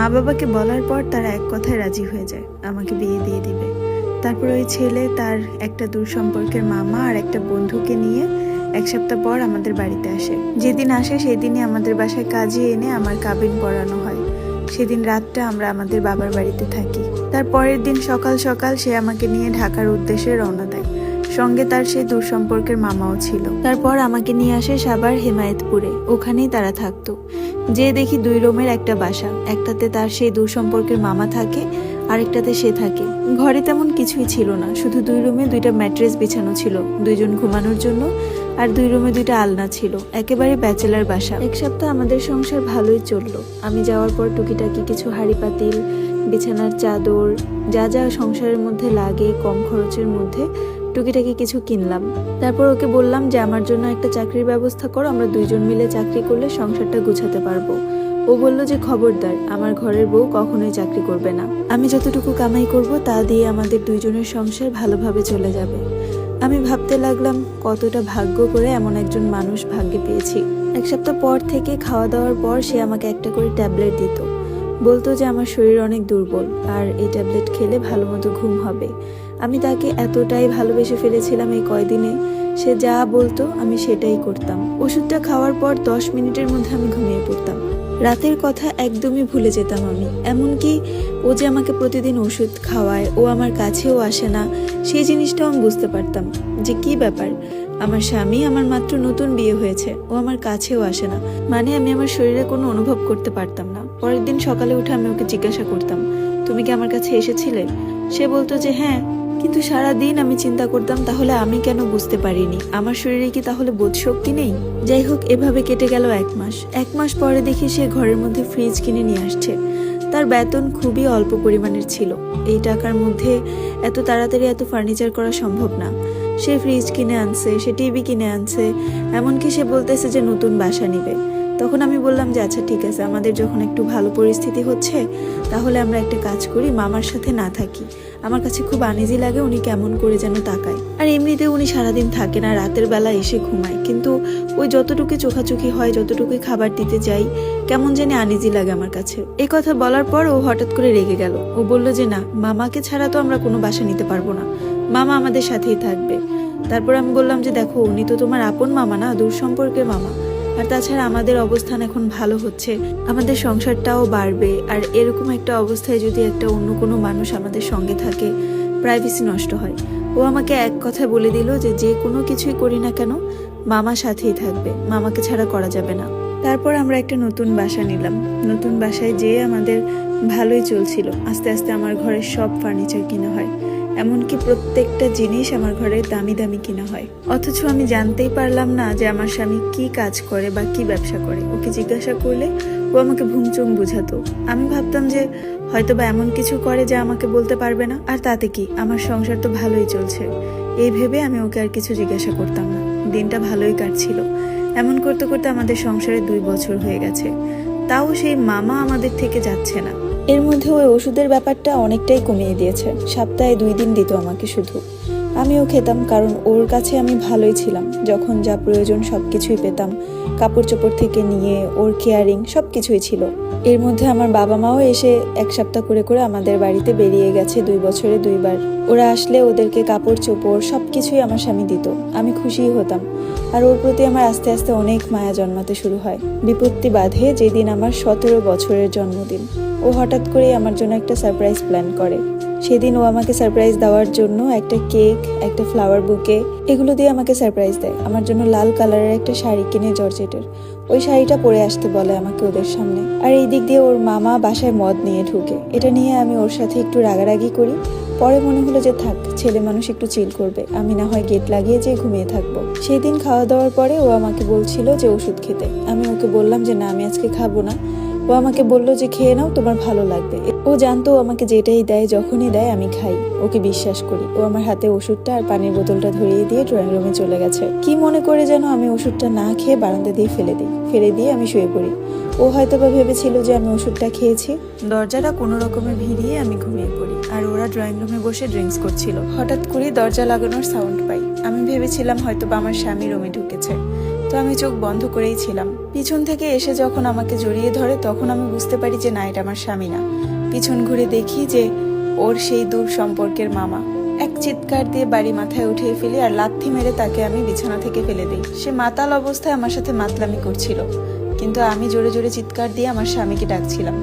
মা বাবাকে বলার পর তারা এক কথায় রাজি হয়ে যায়, আমাকে বিয়ে দিয়ে দিবে। তারপর ওই ছেলে তার একটা দূর সম্পর্কের মামা আর একটা বন্ধুকে নিয়ে এক সপ্তাহ পর আমাদের বাড়িতে আসে। যেদিন আসে সেদিনই আমাদের বাসায় কাজে এনে আমার কাবিন পড়ানো হয়। সেদিন রাতটা আমরা আমাদের বাবার বাড়িতে থাকি। তার পরের দিন সকাল সকাল সে আমাকে নিয়ে ঢাকার উদ্দেশ্যে রওনা দেয়। সঙ্গে তার সেই দূর সম্পর্কের মামাও ছিল। তারপর আমাকে নিয়ে আসে সাবার হেমায়েতপুরে। ওখানেই তারা থাকতো। যে দেখি দুই রুমের একটা বাসা। একটাতে তার সেই দূর সম্পর্কের মামা থাকে, আরেকটাতে সে থাকে। ঘরে তেমন কিছুই ছিল না। শুধু দুই রুমে দুইটা ম্যাট্রেস বিছানো ছিল, দুইজন ঘুমানোর জন্য, আর দুই রুমে দুইটা আলনা ছিল। একেবারে ব্যাচেলার বাসা। এক সপ্তাহ আমাদের সংসার ভালোই চলল। আমি যাওয়ার পর টুকিটাকি কিছু হাড়ি পাতিল বিছানার চাদর, যা যা সংসারের মধ্যে লাগে কম খরচের মধ্যে টুকিটাকি কিছু কিনলাম। তারপর ওকে বললাম যে, আমার জন্য একটা চাকরির ব্যবস্থা করো, আমরা দুইজন মিলে চাকরি করলে সংসারটা গুছাতে পারব। ও বলল যে, খবরদার, আমার ঘরের বউ কখনোই চাকরি করবে না। আমি যতটুকু কামাই করব, তা দিয়ে আমাদের দুইজনের সংসার ভালোভাবে চলে যাবে। আমি ভাবতে লাগলাম, কতটা ভাগ্য করে এমন একজন মানুষ ভাগ্যে পেয়েছি। এক সপ্তাহ পর থেকে খাওয়া দাওয়ার পর সে আমাকে একটা করে ট্যাবলেট দিত। বলতো যে আমার শরীর অনেক দুর্বল আর এই ট্যাবলেট খেলে ভালো মতো ঘুম হবে। আমি তাকে এতটাই ভালোবেসে ফেলেছিলাম এই কয়দিনে, সে যা বলতো আমি সেটাই করতাম। ওষুধটা খাওয়ার পর দশ মিনিটের মধ্যে আমি ঘুমিয়ে পড়তাম। রাতের কথা একদমই ভুলে যেতাম আমি। এমনকি ও যে আমাকে প্রতিদিন ওষুধ খাওয়ায়, ও আমার কাছেও আসে না, সেই জিনিসটাও আমি বুঝতে পারতাম যে কি ব্যাপার। আমার স্বামী আমার মাত্র নতুন বিয়ে হয়েছে, ও আমার কাছেও আসে না। মানে আমি আমার শরীরে কোনো অনুভব করতে পারতাম না। পরের দিন সকালে উঠে আমি ওকে জিজ্ঞাসা করতাম, তুমি কি আমার কাছে এসেছিলে? সে বলতো যে হ্যাঁ। কিন্তু সারা দিন আমি চিন্তা করতাম, তাহলে আমি কেন বুঝতে পারিনি? আমার শরীরে কি তাহলে বোধ শক্তি নেই? যাই হোক, এভাবে কেটে গেল এক মাস। এক মাস পরে দেখি সে ঘরের মধ্যে ফ্রিজ কিনে নিয়ে আসছে। তার বেতন খুবই অল্প পরিমাণের ছিল। এই টাকার মধ্যে এত তাড়াতাড়ি এত ফার্নিচার করা সম্ভব না। সে ফ্রিজ কিনে আনছে, সে টিভি কিনে আনছে, এমনকি সে বলতেছে যে নতুন বাসা নিবে। তখন আমি বললাম যে আচ্ছা ঠিক আছে, আমাদের যখন একটু ভালো পরিস্থিতি হচ্ছে, তাহলে আমরা একটা কাজ করি, মামার সাথে না থাকি। আমার কাছে খুব আনিজি লাগে উনি কেমন করে যেন তাকায়। আর এমনিতে উনি সারাদিন থাকে না রাতের বেলা এসে ঘুমায়। কিন্তু ওই যতটুকু চোখাচোখি হয় যতটুকু খাবার দিতে যাই, কেমন জানি আনিজি লাগে আমার কাছে। এই কথা বলার পর ও হঠাৎ করে রেগে গেল। ও বলল যে, না, মামাকে ছাড়া তো আমরা কোনো বাসা নিতে পারব না। মামা আমাদের সাথেই থাকবে। তারপর আমি বললাম যে, দেখো, উনি তো তোমার আপন মামা না দূর সম্পর্কের মামা। আর তাছাড়া আমাদের অবস্থান এখন ভালো হচ্ছে। আমাদের সংসারটাও বাড়বে। আর এরকম একটা অবস্থায় যদি একটা অন্য কোনো মানুষ আমাদের সঙ্গে থাকে প্রাইভেসি নষ্ট হয়। ও আমাকে এক কথায় বলে দিল যে যে কোনো কিছুই করি না কেন, মামা সাথেই থাকবে। মামাকে ছাড়া করা যাবে না। তারপর আমরা একটা নতুন বাসা নিলাম। নতুন বাসায় যেয়ে আমাদের ভালোই চলছিল। আস্তে আস্তে আমার ঘরের সব ফার্নিচার কিনা হয়। এমনকি প্রত্যেকটা জিনিস আমার ঘরে দামি দামি কিনা হয়। অথচ আমি জানতেই পারলাম না যে আমার স্বামী কি কাজ করে বা কি ব্যবসা করে। ওকে জিজ্ঞাসা করলে ও আমাকে ভুমচুম বুঝাতো। আমি ভাবতাম যে হয়তো বা এমন কিছু করে যা আমাকে বলতে পারবে না। আর তাতে কি? আমার সংসার তো ভালোই চলছে। এই ভেবে আমি ওকে আর কিছু জিজ্ঞাসা করতাম না। দিনটা ভালোই কাটছিল। এমন করতে করতে আমাদের সংসারে দুই বছর হয়ে গেছে। তাও সেই মামা আমাদের থেকে যাচ্ছে না। এর মধ্যে ওই ওষুধের ব্যাপারটা অনেকটাই কমিয়ে দিয়েছে। সপ্তাহে দুই দিন দিত আমাকে শুধু। আমিও খেতাম কারণ ওর কাছে আমি ভালোই ছিলাম। যখন যা প্রয়োজন সব কিছুই পেতাম। কাপড় চোপড় থেকে নিয়ে, ওর কেয়ারিং সব কিছুই ছিল। এর মধ্যে আমার বাবা মাও এসে এক সপ্তাহ করে করে আমাদের বাড়িতে বেরিয়ে গেছে দুই বছরে দুইবার। ওরা আসলে ওদেরকে কাপড় চোপড় সব কিছুই আমার স্বামী দিত। আমি খুশিই হতাম। আর ওর প্রতি আমার আস্তে আস্তে অনেক মায়া জন্মাতে শুরু হয়। বিপত্তি বাঁধে যেদিন আমার সতেরো বছরের জন্মদিন। ও হঠাৎ করে আমার জন্য একটা সারপ্রাইজ প্ল্যান করে। সেদিন ও আমাকে সারপ্রাইজ দেওয়ার জন্য একটা কেক একটা ফ্লাওয়ার বুকে এগুলো দিয়ে আমাকে সারপ্রাইজ দেয়। আমার জন্য লাল কালারের একটা শাড়ি কিনে জর্জেটের। ওই শাড়িটা পরে আসতে বলে আমাকে ওদের সামনে। আর এই দিক দিয়ে ওর মামা বাসায় মদ নিয়ে ঢুকে। এটা নিয়ে আমি ওর সাথে একটু রাগারাগি করি। পরে মনে হলো যে থাক, ছেলে মানুষ একটু চিল করবে। আমি না হয় গেট লাগিয়ে যেয়ে ঘুমিয়ে থাকব। সেই দিন খাওয়া দাওয়ার পরে ও আমাকে বলছিল যে ওষুধ খেতে। আমি ওকে বললাম যে না, আমি আজকে খাব না। ও আমাকে বলল যে, খেয়ে নাও, তোমার ভালো লাগবে। ও জানতো আমাকে যেটাই দেয়, যখনই দেয় আমি খাই। ওকে বিশ্বাস করি। ও আমার হাতে ওষুধটা আর পানির বোতলটা ধরিয়ে দিয়ে ড্রয়িং রুমে চলে গেছে। কি মনে করে যেন আমি ওষুধটা না খেয়ে বারান্দা দিয়ে ফেলে দিই। ফেলে দিয়ে আমি শুয়ে পড়ি। ও হয়তো বা ভেবেছিল যে আমি ওষুধটা খেয়েছি। দরজাটা কোনো রকমে ভিড়িয়ে আমি ঘুমিয়ে পড়ি। আর ওরা ড্রয়িং রুমে বসে ড্রিঙ্কস করছিল। হঠাৎ করে দরজা লাগানোর সাউন্ড পাই। আমি ভেবেছিলাম হয়তো বা আমার স্বামী রুমে ঢুকেছে। তো আমি চোখ বন্ধ করেই ছিলাম। পিছন থেকে এসে যখন আমাকে জড়িয়ে ধরে, তখন আমি বুঝতে পারি যে না, এটা আমার স্বামী না। পিছন ঘুরে দেখি যে ওর সেই দূর সম্পর্কের মামা। এক চিৎকার দিয়ে বাড়ি মাথায় উঠিয়ে ফেলি আর লাথি মেরে তাকে আমি বিছানা থেকে ফেলে দিই। সে মাতাল অবস্থায় আমার সাথে মাতলামি করছিল, কিন্তু আমি জোরে জোরে চিৎকার দিয়ে আমার স্বামীকে ডাকছিলাম।